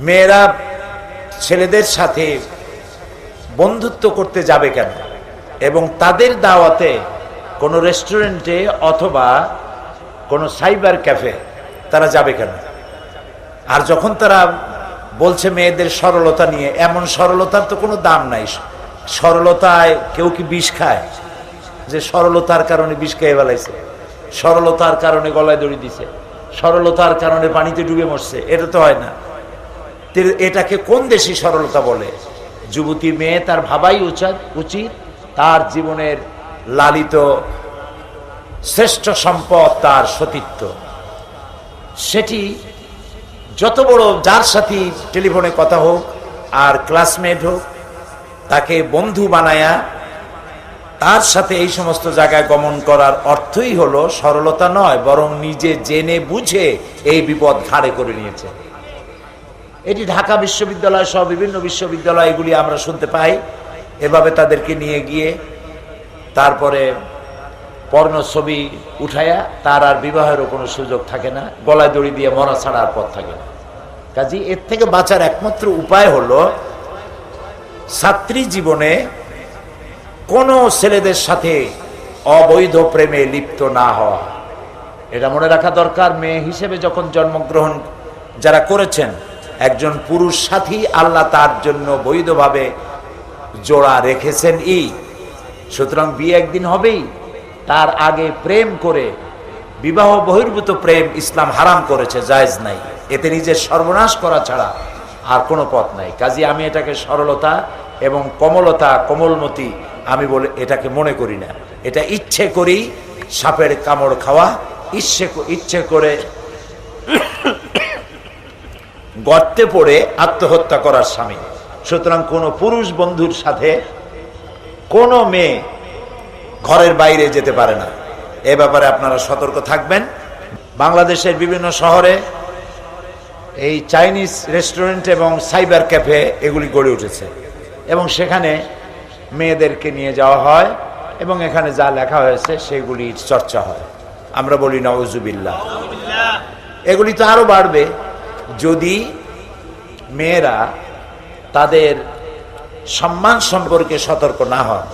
মেয়েরা ছেলেদের সাথে বন্ধুত্ব করতে যাবে কেন? এবং তাদের দাওয়াতে কোনো রেস্টুরেন্টে অথবা কোনো সাইবার ক্যাফে তারা যাবে কেন? আর যখন তারা বলছে মেয়েদের সরলতা নিয়ে, এমন সরলতার তো কোনো দাম নাই। সরলতায় কেউ কি বিষ খায়? যে সরলতার কারণে বিষ খেয়ে বেলাইছে সরলতার কারণে গলায় দড়ি দিছে। সরলতার কারণে পানিতে ডুবে মরছে। এটা তো হয় না। এটাকে কোন দেশি সরলতা বলে? যুবতী মেয়ে তার ভাবাই উচিত উচিত। তার জীবনের লালিত শ্রেষ্ঠ সম্পদ তার সতীত্ব। সেটি যত বড় যার সাথে টেলিফোনে কথা হোক আর ক্লাসমেট হোক, তাকে বন্ধু বানায়া তার সাথে এই সমস্ত জায়গায় গমন করার অর্থই হলো সরলতা নয়, বরং নিজে জেনে বুঝে এই বিপদ ঘাড়ে করে নিয়েছে। এটি ঢাকা বিশ্ববিদ্যালয় সহ বিভিন্ন বিশ্ববিদ্যালয়, এগুলি আমরা শুনতে পাই। এভাবে তাদেরকে নিয়ে গিয়ে তারপরে পর্ণ ছবি উঠায়া তার আর বিবাহেরও কোনো সুযোগ থাকে না। গলায় দড়ি দিয়ে মরা ছাড়ার পথ থাকে না। কাজী, এর থেকে বাঁচার একমাত্র উপায় হলো ছাত্রী জীবনে কোনো ছেলেদের সাথে অবৈধ প্রেমে লিপ্ত না হওয়া। এটা মনে রাখা দরকার। মেয়ে হিসেবে যখন জন্মগ্রহণ যারা করেছেন একজন পুরুষ সাথী আল্লাহ তার জন্য বৈধভাবে জোড়া রেখেছেন ই। সুতরাং বিয়ে একদিন হবেই। তার আগে প্রেম করে, বিবাহ বহির্ভূত প্রেম ইসলাম হারাম করেছে, জায়েজ নাই। এতে নিজের সর্বনাশ করা ছাড়া আর কোনো পথ নাই। কাজে, আমি এটাকে সরলতা এবং কমলতা, কমলমতি, আমি বলে এটাকে মনে করি না। এটা ইচ্ছে করেই সাপের কামড় খাওয়া, ইচ্ছে ইচ্ছে করে গর্তে পড়ে আত্মহত্যা করার স্বামী। সুতরাং কোনো পুরুষ বন্ধুর সাথে কোনো মেয়ে ঘরের বাইরে যেতে পারে না। এ ব্যাপারে আপনারা সতর্ক থাকবেন। বাংলাদেশের বিভিন্ন শহরে এই চাইনিজ রেস্টুরেন্ট এবং সাইবার ক্যাফে এগুলি গড়ে উঠেছে এবং সেখানে মেয়েদেরকে নিয়ে যাওয়া হয় এবং এখানে যা লেখা হয়েছে সেগুলির চর্চা হয়। আমরা বলি নওজুবিল্লাহ এগুলি তো আরও বাড়বে। যদি মেয়েরা তাদের সম্মান সম্পর্কে সতর্ক না হয়